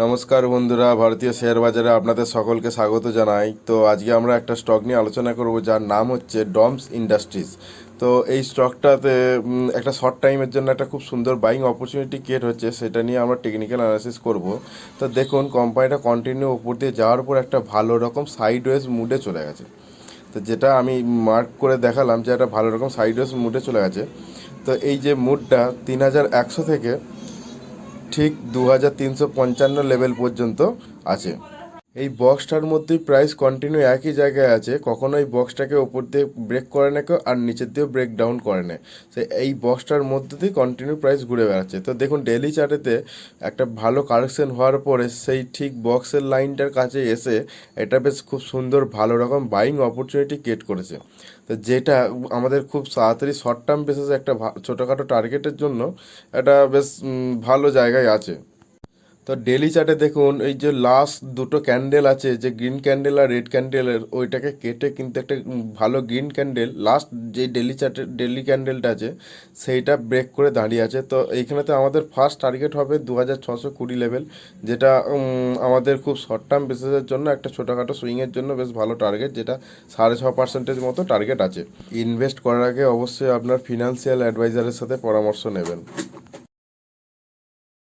নমস্কার বন্ধুরা, ভারতীয় শেয়ার বাজারে আপনাদের সকলকে স্বাগত জানাই। তো আজকে আমরা একটা স্টক নিয়ে আলোচনা করব, যার নাম হচ্ছে ডমস ইন্ডাস্ট্রিজ। তো এই স্টকটাতে একটা শর্ট টাইমের জন্য একটা খুব সুন্দর বাইং অপরচুনিটি ক্রিয়েট হচ্ছে, সেটা নিয়ে আমরা টেকনিক্যাল অ্যানালাইসিস করব। তো দেখুন কোম্পানিটা কন্টিনিউ ওপর দিয়ে যাওয়ার পর একটা ভালো রকম সাইডওয়েজ মুডে চলে গেছে। তো যেটা আমি মার্ক করে দেখালাম যে একটা ভালো রকম সাইডওয়েজ মুডে চলে গেছে। তো এই যে মুডটা তিন হাজার একশো থেকে ঠিক দু হাজার তিনশো পঞ্চান্ন লেভেল পর্যন্ত আছে। এই বক্সটার মধ্যেই প্রাইস কন্টিনিউ একই জায়গায় আছে কখনো এই বক্সটাকে ওপর দিয়ে ব্রেক করে না কেউ আর নিচের দিয়েও ব্রেক ডাউন করে না সে এই বক্সটার মধ্যে দিয়ে কন্টিনিউ প্রাইস ঘুরে বেড়াচ্ছে। তো দেখুন ডেলি চার্টেতে একটা ভালো কারেকশন হওয়ার পরে সেই ঠিক বক্সের লাইনটার কাছে এসে এটা বেশ খুব সুন্দর ভালো রকম বাইং অপরচুনিটি ক্রিয়েট করেছে। তো যেটা আমাদের খুব তাড়াতাড়ি শর্ট টার্ম বেসিসে একটা ছোটোখাটো টার্গেটের জন্য এটা বেশ ভালো জায়গায় আছে। তো ডেলি চার্টে দেখুন, এই যে লাস্ট দুটো ক্যান্ডেল আছে, যে গ্রিন ক্যান্ডেল আর রেড ক্যান্ডেলের ওইটাকে কেটে কিন্তু একটা ভালো গ্রিন ক্যান্ডেল লাস্ট যে ডেলি চার্টে ডেলি ক্যান্ডেলটা আছে, সেইটা ব্রেক করে দাঁড়িয়ে আছে। তো এইখানেতে আমাদের ফার্স্ট টার্গেট হবে দু হাজার ছশো কুড়ি লেভেল যেটা আমাদের খুব শর্ট টার্ম বেসিসের জন্য একটা ছোটোখাটো সুইংয়ের জন্য বেশ ভালো টার্গেট যেটা সাড়ে ছ পার্সেন্টেজ মতো টার্গেট আছে। ইনভেস্ট করার আগে অবশ্যই আপনার ফিনান্সিয়াল অ্যাডভাইজারের সাথে পরামর্শ নেবেন।